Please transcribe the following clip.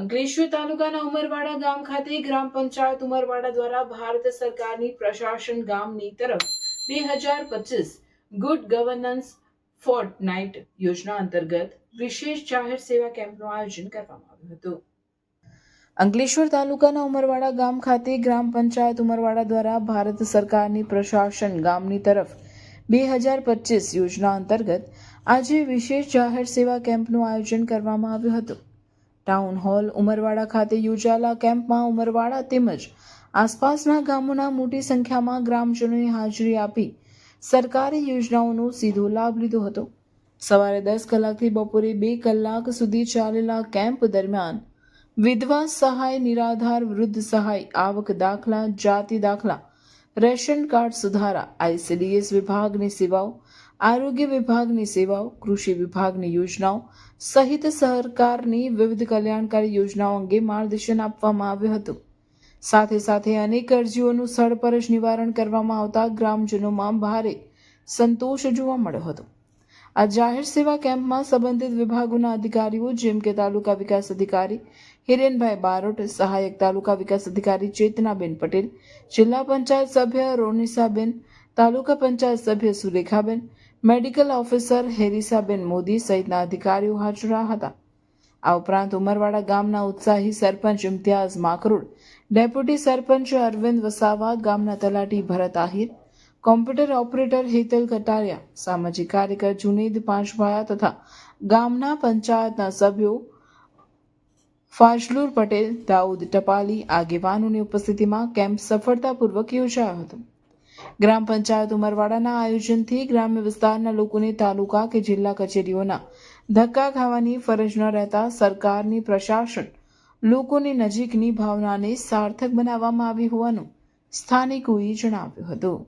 અંકલેશ્વર તાલુકાના ઉમરવાડા ગામ ખાતે ગ્રામ પંચાયત ઉમરવાડા દ્વારા ભારત સરકારની પ્રશાસન ગામની તરફ બે હજાર પચીસ ગુડ ગવર્નન્સ ફોર્ટ નાઇટ યોજના અંતર્ગત વિશેષ જાહેર સેવા કેમ્પનું આયોજન કરવામાં આવ્યું હતું. અંકલેશ્વર તાલુકાના ઉમરવાડા ગામ ખાતે ગ્રામ પંચાયત ઉમરવાડા દ્વારા ભારત સરકારની પ્રશાસન ગામની તરફ બે હજાર પચીસ યોજના અંતર્ગત આજે વિશેષ જાહેર સેવા કેમ્પનું આયોજન કરવામાં આવ્યું હતું. ટાઉન હોલ ઉમરવાડા ખાતે યોજાયેલા કેમ્પમાં ઉમરવાડા તેમજ આસપાસના ગામોના મોટી સંખ્યામાં ગ્રામજનોએ હાજરી આપી સરકારી યોજનાઓનો સીધો લાભ લીધો હતો. સવારે દસ કલાકથી બપોરે બે કલાક સુધી ચાલેલા કેમ્પ દરમિયાન વિધવા સહાય નિરાધાર વૃદ્ધ સહાય આવક દાખલા, જાતિ દાખલા, રેશન કાર્ડ સુધારા, આઈસીડીએસ વિભાગની સેવાઓ આરોગ્ય વિભાગની સેવાઓ, કૃષિ વિભાગની યોજનાઓ સહિત સરકારની વિવિધ કલ્યાણકારી યોજનાઓ અંગે માર્ગદર્શન આપવામાં આવ્યું હતું. સાથે સાથે અનેક અરજીઓનું સ્થળ નિવારણ કરવામાં આવતા ગ્રામજનોમાં ભારે સંતોષ જોવા મળ્યો હતો. આ જાહેર સેવા કેમ્પમાં સંબંધિત વિભાગોના અધિકારીઓ, જેમ કે તાલુકા વિકાસ અધિકારી હિરેનભાઈ બારોટ, સહાયક તાલુકા વિકાસ અધિકારી ચેતનાબેન પટેલ, જિલ્લા પંચાયત સભ્ય રોનિસાબેન, તાલુકા પંચાયત સભ્ય સુરેખાબેન મેડિકલ ઓફિસર હેરિસાબેન મોદી સહિતના અધિકારીઓ હાજર હતા. આ ઉપરાંત ઉમરવાડા ગામના ઉત્સાહી સરપંચ ઇમ્તિયાઝ માકરૂડ, ડેપ્યુટી સરપંચ અરવિંદ વસાવા, ગામના તલાટી ભરત આહિર, કોમ્પ્યુટર ઓપરેટર હેતલ કટારિયા, સામાજિક કાર્યકર જુનેદ પાંચભાયા તથા ગામના પંચાયતના સભ્યો ફાજલુર પટેલ, દાઉદ ટપાલી આગેવાનોની ઉપસ્થિતિમાં કેમ્પ સફળતાપૂર્વક યોજાયો હતો. ગ્રામ પંચાયત ઉમરવાડાના આયોજનથી ગ્રામ્ય વિસ્તારના લોકોને તાલુકા કે જિલ્લા કચેરીઓના ધક્કા ખાવાની ફરજ ન રહેતા સરકારની પ્રશાસન લોકોની નજીકની ભાવનાને સાર્થક બનાવવામાં આવી હોવાનું સ્થાનિકોએ જણાવ્યું હતું.